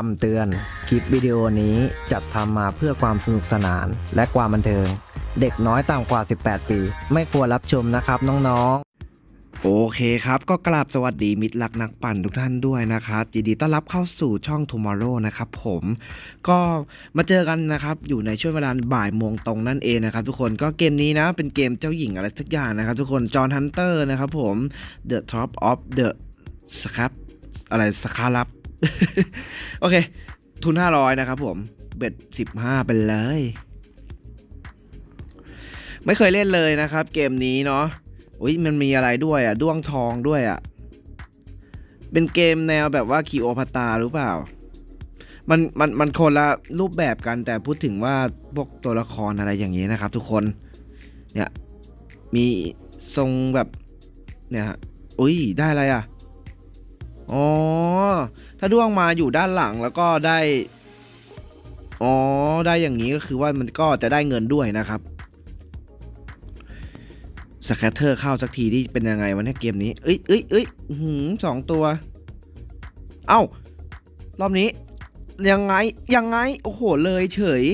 คำเตือน คลิปวิดีโอนี้จัดทำมาเพื่อความสนุกสนานและความบันเทิง เด็กน้อยต่ำกว่า 18 ปี ไม่ควรรับชมนะครับน้องๆ โอเคครับ ก็กราบสวัสดีมิตรรักนักปั่นทุกท่านด้วยนะครับยินดีต้อนรับเข้าสู่ช่อง Tomorrow นะครับผม ก็มาเจอกันนะครับอยู่ในช่วงเวลาบ่ายโมงตรงนั่นเองนะครับทุกคนก็เกมนี้นะเป็นเกมเจ้าหญิงอะไรสักอย่างนะครับทุกคนจอห์นฮันเตอร์นะครับผม The Top of the s c a p อะไรสคารับ โอเค ทุน 500 นะครับผม เบ็ด 15 ไปเลย ไม่เคยเล่นเลยนะครับ เกมนี้เนาะอุ้ยมันมีอะไรด้วยอะ ด้วงทองด้วยอะ เป็นเกมแนวแบบว่าคีโอพัตาหรือเปล่า มันมันมันคนละรูปแบบกันแต่พูดถึงว่าพวกตัวละครอะไรอย่างนี้นะครับ ทุกคน เนี่ย มีทรงแบบ เนี่ยฮะอุ้ยได้อะไรอะ อ๋อ ถ้าด้วงมาอยู่ด้านหลังแล้วก็ได้ อ๋อ ได้อย่างนี้ก็คือว่ามันก็จะได้เงินด้วยนะครับสแคตเตอร์เข้าสักทีที่เป็นยังไงวะเนี่ยเกมนี้ เอ้ยเอ้ยเอ้ยหือสองตัว เอ้า รอบนี้ ยังไง ยังไง โอ้โห เลยเฉย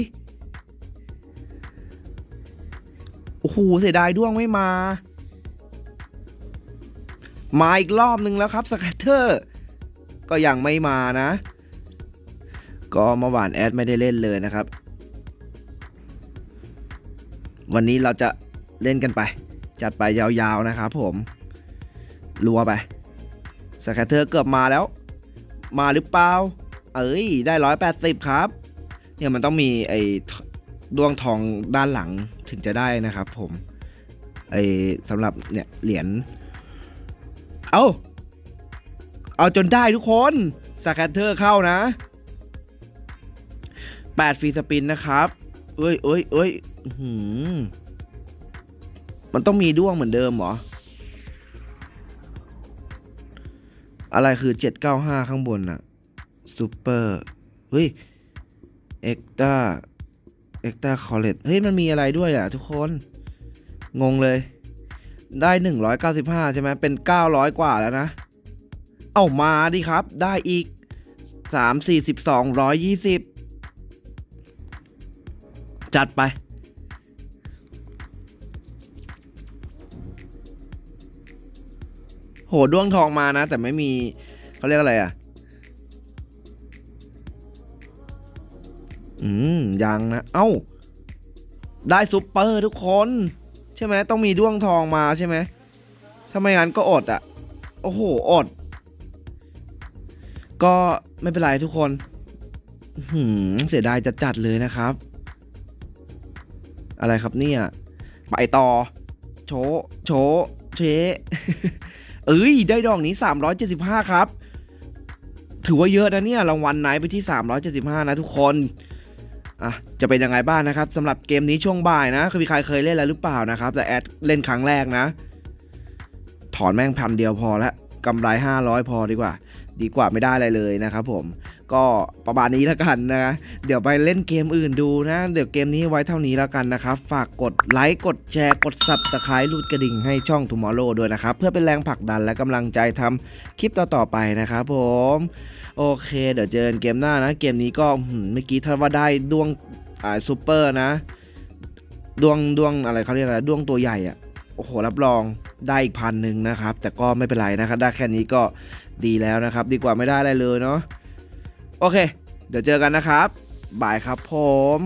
โอ้โห เสียดายด้วงไม่มา มาอีกรอบนึงแล้วครับสแคตเตอร์ก็ยังไม่มานะ ก็เมื่อวานแอดไม่ได้เล่นเลยนะครับ วันนี้เราจะเล่นกันไป จัดไปยาวๆนะครับผมรัวไปสแคตเตอร์เกือบมาแล้ว มาหรือเปล่า เอ้ยได้ร้อยแปดสิบครับ เนี่ยมันต้องมีไอ้ดวงทองด้านหลังถึงจะได้นะครับผมไอ้สำหรับเนี่ยเหรียญ เอาเอาจนได้ทุกคนสแคตเตอร์เข้านะ8ฟรีสปินนะครับ เอ้ยเอ้ยเอ้ยหือมันต้องมีด้วงเหมือนเดิมเหรอ อะไรคือ 795 ข้างบนอะซูเปอร์ เฮ้ย เอ็กตาเอ็กตาคอเลตเฮ้ย มันมีอะไรด้วยอะทุกคน งงเลย ได้ 195 ใช่ไหมเป็น 900 กว่าแล้วนะ เอามาดิครับ ได้อีก 3 4 2 120 จัดไปโหด้วงทองมานะ แต่ไม่มีเขาเรียกอะไรอะ อืม ยังนะ เอ้า ได้ซุปเปอร์ทุกคน ช่ไหมต้องมีด้วงทองมาใช่ไหมถ้าไม่งั้นก็อดอะ โอ้โห อด ก็ไม่เป็นไรทุกคนหืมเสียดายจะจัดเลยนะครับ อะไรครับเนี่ย ไปต่อ โช โช เช เอ้ย ได้ดอกนี้ 375 ครับ ถือว่าเยอะนะเนี่ย รางวัลไหนไปที่ 375 นะทุกคน อะจะเป็นยังไงบ้างนะครับสำหรับเกมนี้ช่วงบ่ายนะคือมีใครเคยเล่นแล้วหรือเปล่านะครับ แต่แอดเล่นครั้งแรกนะ ถอนแม่งพันเดียวพอละกำไร 500 พอดีกว่า ดีกว่าไม่ได้อะไรเลยนะครับผม ก็ประมาณนี้แล้วกันนะเดี๋ยวไปเล่นเกมอื่นดูนะ เดี๋ยวเกมนี้ไว้เท่านี้แล้วกันนะครับ ฝากกดไลค์กดแชร์กด subscribe รูดกระดิ่งให้ช่อง Tomorrow ด้วยนะครับ เพื่อเป็นแรงผลักดันและกำลังใจทำคลิปต่อๆไปนะครับผม โอเค เดี๋ยวเจอกันเกมหน้านะ เกมนี้ก็เมื่อกี้ถ้าว่าได้ดวงอ่าซูเปอร์นะ ดวงดวงอะไรเขาเรียกอะไรดวงตัวใหญ่อะโอ้โหรับรองได้อีกพันหนึ่งนะครับ แต่ก็ไม่เป็นไรนะครับ ได้แค่นี้ก็ดีแล้วนะครับ ดีกว่าไม่ได้อะไรเลยเนาะ โอเค เดี๋ยวเจอกันนะครับบายครับผม